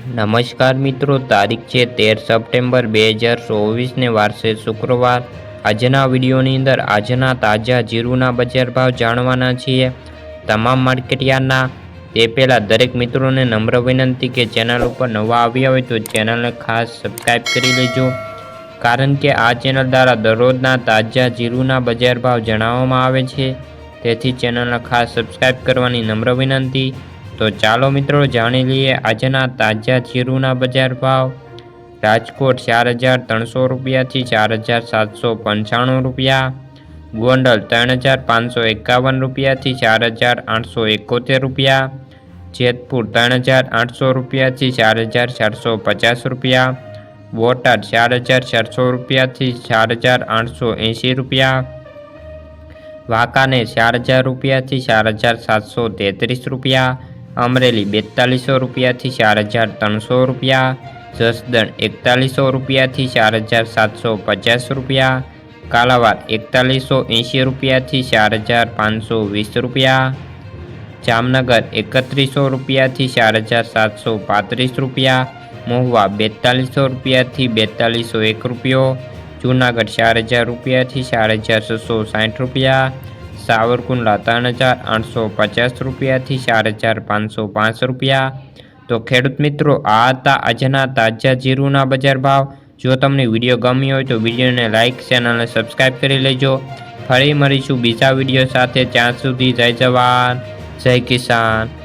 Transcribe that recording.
નમસ્કાર મિત્રો, તારીખ છે તેર સપ્ટેમ્બર બે હજાર ચોવીસને વારસે શુક્રવાર. આજના વિડીયોની અંદર આજના તાજા જીરુના બજાર ભાવ જાણવાના છીએ. તમામ માર્કેટયાર્ડના તે પહેલાં દરેક મિત્રોને નમ્ર વિનંતી કે ચેનલ ઉપર નવા આવ્યા હોય તો ચેનલને ખાસ સબસ્ક્રાઈબ કરી લેજો. કારણ કે આ ચેનલ દ્વારા દરરોજના તાજા જીરુના બજાર ભાવ જણાવવામાં આવે છે. તેથી ચેનલને ખાસ સબસ્ક્રાઈબ કરવાની નમ્ર વિનંતી. તો ચાલો મિત્રો, જાણી લઈએ આજના તાજા જીરુના બજાર ભાવ. રાજકોટ ચાર હજાર ત્રણસો રૂપિયાથી ચાર હજાર સાતસો પંચાણું રૂપિયા. ગોંડલ ત્રણ હજાર પાંચસો એકાવન રૂપિયાથી ચાર હજાર આઠસો એકોતેર રૂપિયા. જેતપુર ત્રણ હજાર આઠસો રૂપિયાથી ચાર હજાર ચારસો પચાસ રૂપિયા. બોટાદ ચાર હજાર ચારસો રૂપિયાથી ચાર હજાર આઠસો એંશી રૂપિયા. વાંકાનેર ચાર હજાર રૂપિયાથી ચાર હજાર સાતસો તેત્રીસ રૂપિયા. અમરેલી બેતાલીસો રૂપિયાથી ચાર હજાર ત્રણસો રૂપિયા, જસદણ એકતાલીસો રૂપિયાથી ચાર હજાર સાતસો પચાસ રૂપિયા, કાલાવાડ એકતાલીસો એંશી રૂપિયાથી ચાર હજાર પાંચસો વીસ રૂપિયા, જામનગર એકત્રીસો રૂપિયાથી ચાર હજાર સાતસો પાંત્રીસ રૂપિયા, મહુવા બેતાલીસો રૂપિયાથી બેતાલીસો એક રૂપિયો, જૂનાગઢ ચાર હજાર રૂપિયાથી ચાર હજાર છસો સાઠ રૂપિયા સાવરકુંડલા ત્રણ હજાર આઠસો પચાસ રૂપિયાથી ચાર હજાર પાંચસો પાંચ રૂપિયા. તો ખેડૂત મિત્રો, આ હતા આજના તાજા જીરુના બજાર ભાવ. જો તમને વીડિયો ગમ્યો હોય તો વિડીયોને લાઇક ચેનલને સબસ્ક્રાઈબ કરી લેજો. ફરી મળીશું બીજા વીડિયો સાથે. ત્યાં સુધી જય જવાન, જય કિસાન.